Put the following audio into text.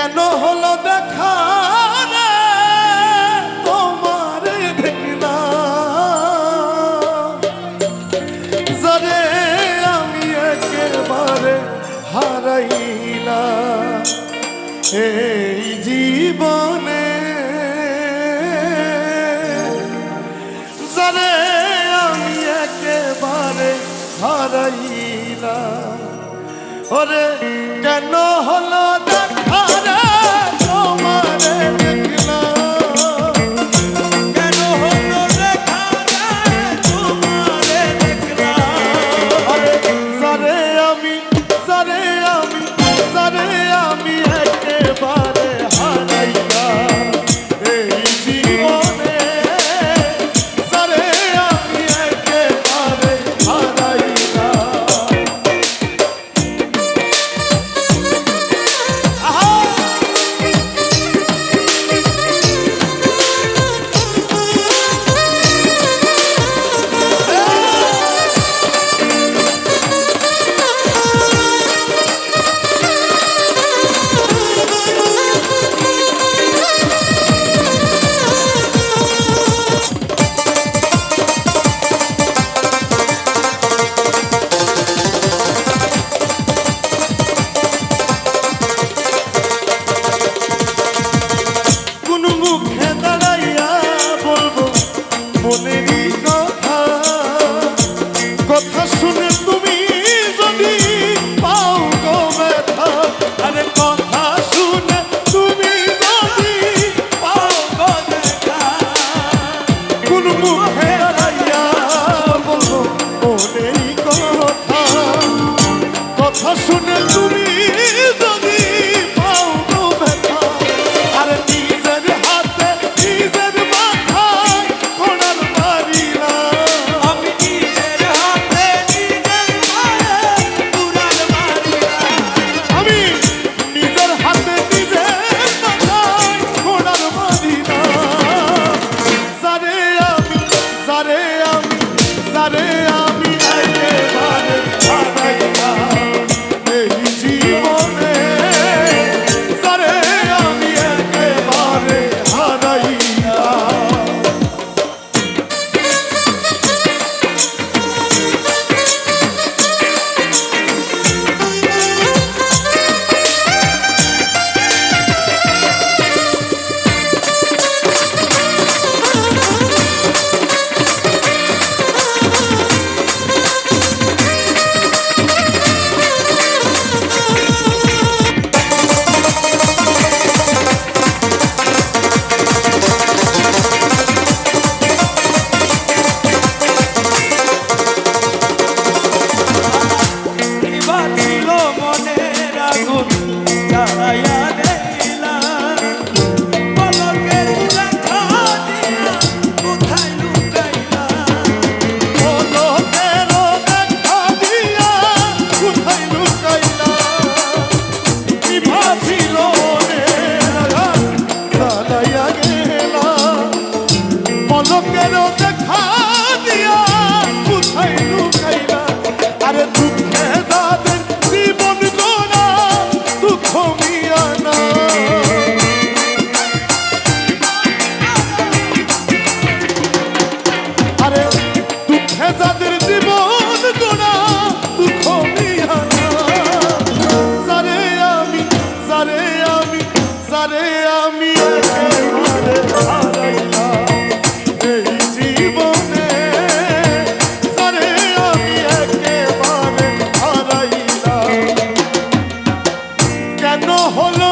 কেন হলো দেখা তোমার দেখলাম। জরে আমি একেবারে হারাইলা এই জীবনে জরে আমি একেবারে হারাইলা ওরে, কেন হলো দেখা হারা শুনে হলো